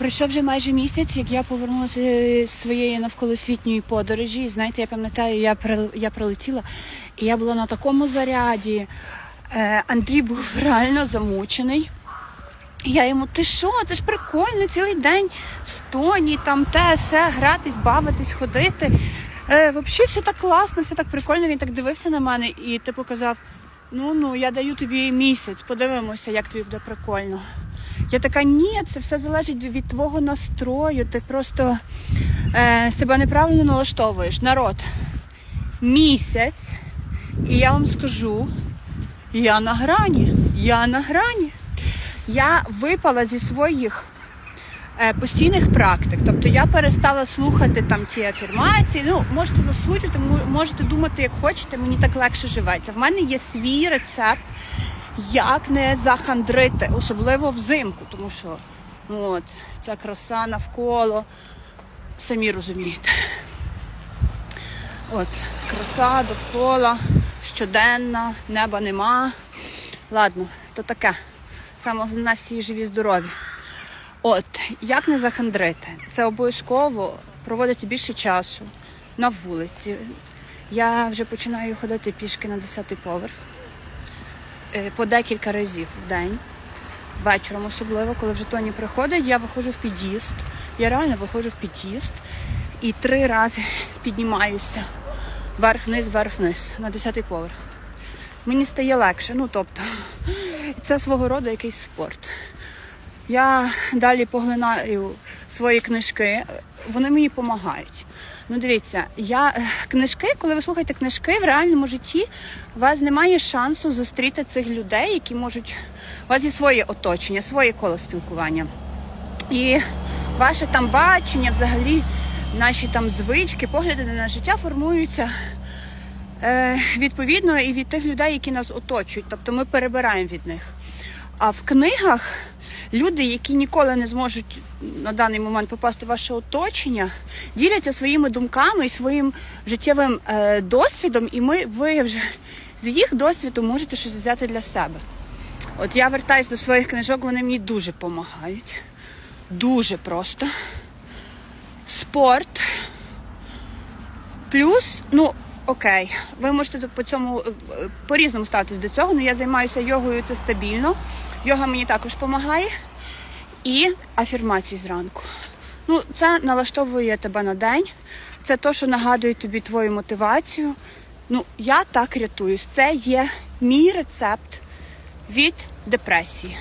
Пройшов вже майже місяць, як я повернулася з своєї навколосвітньої подорожі. І знаєте, я пам'ятаю, я я прилетіла, і я була на такому заряді. Е, Андрій був реально замучений. Я йому, ти що, це ж прикольно, цілий день стоні, там те, все, гратись, бавитись, ходити. Е, Взагалі все так класно, все так прикольно. Він так дивився на мене і типу казав: ну ну, я даю тобі місяць, подивимося, як тобі буде прикольно. Я така, ні, це все залежить від твого настрою. Ти просто е, себе неправильно налаштовуєш. Народ, місяць, і я вам скажу, я на грані, я на грані. Я випала зі своїх е, постійних практик. Тобто я перестала слухати там ті афірмації. Ну, можете заслухати, мо- можете думати, як хочете, мені так легше живеться. В мене є свій рецепт, як не захандрити, особливо взимку, тому що ну, от, ця краса навколо, самі розумієте. От, краса довкола, щоденна, неба нема. Ладно, то таке. Саме головне всі живі, здорові. От, як не захандрити? Це обов'язково проводити більше часу на вулиці. Я вже починаю ходити пішки на 10-й поверх по декілька разів в день. Вечором особливо, коли вже Тоні приходить, я виходжу в під'їзд. Я реально виходжу в під'їзд і три рази піднімаюся вверх-вниз, вверх-вниз на 10-й поверх. Мені стає легше. Ну тобто, це свого роду якийсь спорт. Я далі поглинаю свої книжки, вони мені допомагають. Ну, дивіться, я е, книжки, коли ви слухаєте книжки в реальному житті, у вас немає шансу зустріти цих людей, які можуть. У вас є своє оточення, своє коло спілкування. І ваше там бачення, взагалі, наші там звички, погляди на життя формуються е, відповідно і від тих людей, які нас оточують. Тобто ми перебираємо від них. А в книгах люди, які ніколи не зможуть на даний момент попасти в ваше оточення, діляться своїми думками і своїм життєвим е, досвідом, і ми ви вже з їх досвіду можете щось взяти для себе. От я вертаюсь до своїх книжок, вони мені дуже допомагають. Дуже просто. Спорт. Плюс, ну окей, ви можете по цьому е, е, по-різному ставитись до цього. але я займаюся йогою, це стабільно. Йога мені також допомагає. І афірмації зранку. Ну, це налаштовує тебе на день. Це те, що нагадує тобі твою мотивацію. Ну, я так рятуюсь. Це є мій рецепт від депресії.